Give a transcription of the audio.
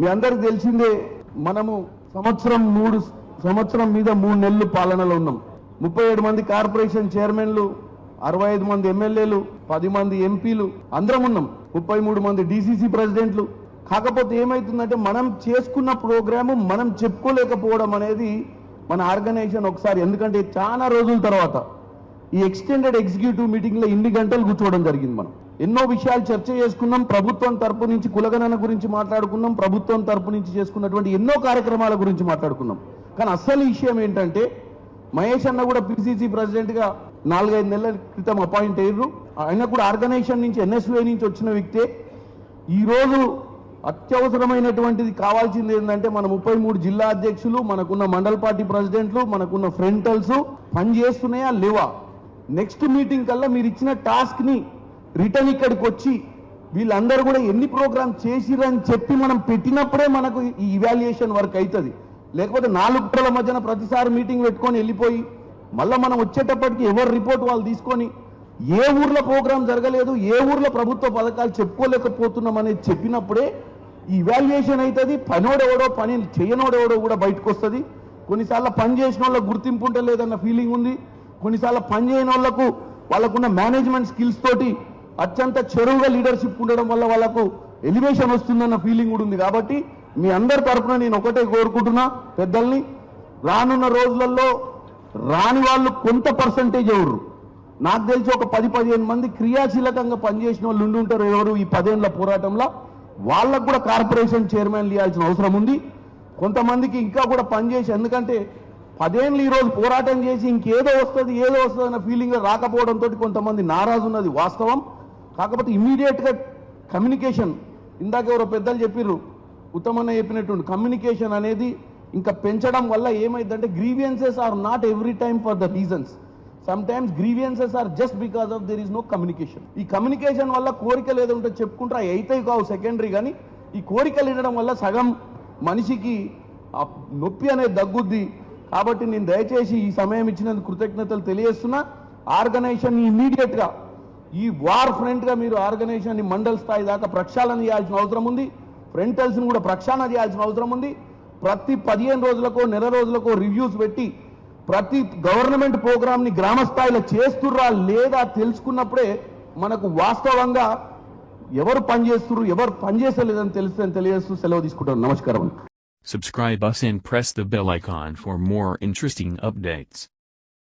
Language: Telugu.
మీ అందరికి తెలిసిందే మనము సంవత్సరం మూడు సంవత్సరం మీద మూడు నెలలు పాలనలో ఉన్నాం. ముప్పై ఏడు మంది కార్పొరేషన్ చైర్మన్లు అరవై ఐదు మంది ఎమ్మెల్యేలు పది మంది ఎంపీలు అందరం ఉన్నాం. ముప్పై మూడు మంది డీసీసీ ప్రెసిడెంట్లు. కాకపోతే ఏమైతుందంటే మనం చేసుకున్న ప్రోగ్రాము మనం చెప్పుకోలేకపోవడం అనేది మన ఆర్గనైజేషన్ ఒకసారి ఎందుకంటే చాలా రోజుల తర్వాత ఈ ఎక్స్టెండెడ్ ఎగ్జిక్యూటివ్ మీటింగ్లో ఇన్ని గంటలు కూర్చోవడం జరిగింది మనం. ఎన్నో విషయాలు చర్చ చేసుకున్నాం ప్రభుత్వం తరపు నుంచి కులగణన గురించి మాట్లాడుకున్నాం ప్రభుత్వం తరపు నుంచి చేసుకున్నటువంటి ఎన్నో కార్యక్రమాల గురించి మాట్లాడుకున్నాం. కానీ అసలు విషయం ఏంటంటే మహేష్ అన్న కూడా పిసిసి ప్రెసిడెంట్గా నాలుగైదు నెలల క్రితం అపాయింట్ అయ్యారు ఆయన కూడా ఆర్గనైజేషన్ నుంచి ఎన్ఎస్వే నుంచి వచ్చిన వ్యక్తే. ఈరోజు అత్యవసరమైనటువంటిది కావాల్సింది ఏంటంటే మన ముప్పై మూడు జిల్లా అధ్యక్షులు మనకున్న మండల్ పార్టీ ప్రెసిడెంట్లు మనకున్న ఫ్రంటల్స్ పనిచేస్తున్నాయా లేవా? నెక్స్ట్ మీటింగ్ కల్లా మీరు ఇచ్చిన టాస్క్ని రిటర్న్ ఇక్కడికి వచ్చి వీళ్ళందరూ కూడా ఎన్ని ప్రోగ్రామ్ చేసిరని చెప్పి మనం పెట్టినప్పుడే మనకు ఈ ఇవాల్యుయేషన్ వర్క్ అవుతుంది లేకపోతే నాలుగు గంటల మధ్యన ప్రతిసారి మీటింగ్ పెట్టుకొని వెళ్ళిపోయి మళ్ళీ మనం వచ్చేటప్పటికి ఎవరు రిపోర్ట్ వాళ్ళు తీసుకొని ఏ ఊర్లో ప్రోగ్రాం జరగలేదు ఏ ఊర్లో ప్రభుత్వ పథకాలు చెప్పుకోలేకపోతున్నాం అనేది చెప్పినప్పుడే ఈ ఇవాల్యుయేషన్ అవుతుంది పనోడెవడో పని చేయనోడెవడో కూడా బయటకు వస్తుంది. కొన్నిసార్లు పని చేసిన వాళ్ళకి గుర్తింపు ఉంటలేదన్న ఫీలింగ్ ఉంది. కొన్నిసార్లు పని చేయని వాళ్ళకు వాళ్ళకున్న మేనేజ్మెంట్ స్కిల్స్ తోటి అత్యంత చెరువుగా లీడర్షిప్ ఉండడం వల్ల వాళ్ళకు ఎలివేషన్ వస్తుందన్న ఫీలింగ్ కూడా ఉంది. కాబట్టి మీ అందరి తరఫున నేను ఒకటే కోరుకుంటున్నా పెద్దల్ని రానున్న రోజులలో రాని వాళ్ళు కొంత పర్సంటేజ్ ఎవరు? నాకు తెలిసి ఒక పది పదిహేను మంది క్రియాశీలకంగా పనిచేసిన వాళ్ళు ఉండి ఉంటారు ఎవరు ఈ పదేళ్ళ పోరాటంలో. వాళ్ళకు కూడా కార్పొరేషన్ చైర్మన్ ఇవ్వాల్సిన అవసరం ఉంది. కొంతమందికి ఇంకా కూడా పనిచేసి ఎందుకంటే పదేళ్ళు ఈ రోజు పోరాటం చేసి ఇంకేదో వస్తుంది ఏదో వస్తుంది అన్న ఫీలింగ్ రాకపోవడంతో కొంతమంది నారాజు ఉన్నది వాస్తవం. కాకపోతే ఇమీడియట్గా కమ్యూనికేషన్ ఇందాక ఎవరో పెద్దలు చెప్పిర్రు ఉత్తమన్న చెప్పినట్టు కమ్యూనికేషన్ అనేది ఇంకా పెంచడం వల్ల ఏమైందంటే grievances are not every time for the reasons some times grievances are just because of there is no communication ఈ కమ్యూనికేషన్ వల్ల కోరికలు ఏదో ఉంటే అవి అయితే కావు సెకండరీ కానీ ఈ కోరికలు వినడం వల్ల సగం మనిషికి ఆ నొప్పి అనేది దగ్గుద్ది కాబట్టి నేను దయచేసి ఈ సమయం ఇచ్చినందుకు కృతజ్ఞతలు తెలియజేస్తున్నా. ఆర్గనైజేషన్ ఇమీడియట్గా ఈ వార్ ఫ్రంట్గా మీరు ఆర్గనైజేషన్ మండల స్థాయి దాకా ప్రక్షాళన చేయాల్సిన అవసరం ఉంది. ఫ్రంటల్స్ కూడా ప్రక్షాళన చేయాల్సిన అవసరం ఉంది. ప్రతి పదిహేను రోజులకో నెల రోజులకో రివ్యూస్ పెట్టి ప్రతి గవర్నమెంట్ ప్రోగ్రామ్ని గ్రామ స్థాయిలో చేస్తుర్రా లేదా తెలుసుకున్నప్పుడే మనకు వాస్తవంగా ఎవరు పనిచేస్తున్నారు ఎవరు పనిచేసలేదని తెలిస్తే తెలియజేస్తూ సెలవు తీసుకుంటాను. నమస్కారం Subscribe us and press the bell icon for more interesting updates.